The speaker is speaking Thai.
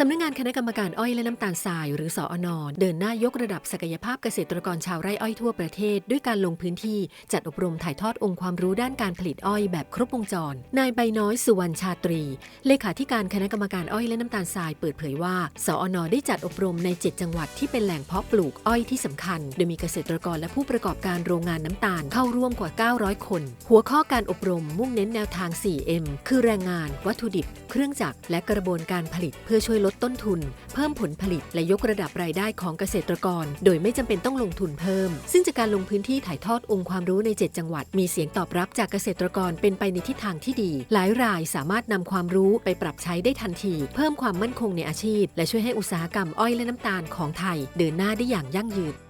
สำนักงานคณะกรรมการอ้อยและน้ำตาลทรายหรือสออนเดินหน้ายกระดับศักยภาพเกษตรกรชาวไร่อ้อยทั่วประเทศ ด้วยการลงพื้นที่จัดอบรมถ่ายทอดองค์ความรู้ด้านการผลิตอ้อยแบบครบวงจร นายใบน้อยสุวรรณชาตรี เลขาธิการคณะกรรมการอ้อยและน้ำตาลทรายเปิดเผยว่าสออนได้จัดอบรมใน 7 จังหวัดที่เป็นแหล่งเพาะปลูกอ้อยที่สำคัญ โดยมีเกษตรกรและผู้ประกอบการโรงงานน้ำตาลเข้าร่วมกว่า 900 คน หัวข้อการอบรมมุ่งเน้นแนวทาง 4M คือแรงงาน วัตถุดิบ เครื่องจักรและกระบวนการผลิตเพื่อช่วยลดต้นทุน เพิ่มผลผลิตและยกระดับรายได้ของเกษตรกร โดยไม่จำเป็นต้องลงทุนเพิ่ม ซึ่งจากการลงพื้นที่ถ่ายทอดองค์ความรู้ใน 7 จังหวัด มีเสียงตอบรับจากเกษตรกรเป็นไปในทิศทางที่ดี หลายรายสามารถนำความรู้ไปปรับใช้ได้ทันที เพิ่มความมั่นคงในอาชีพ และช่วยให้อุตสาหกรรมอ้อยและน้ำตาลของไทย เดินหน้าได้อย่างยั่งยืน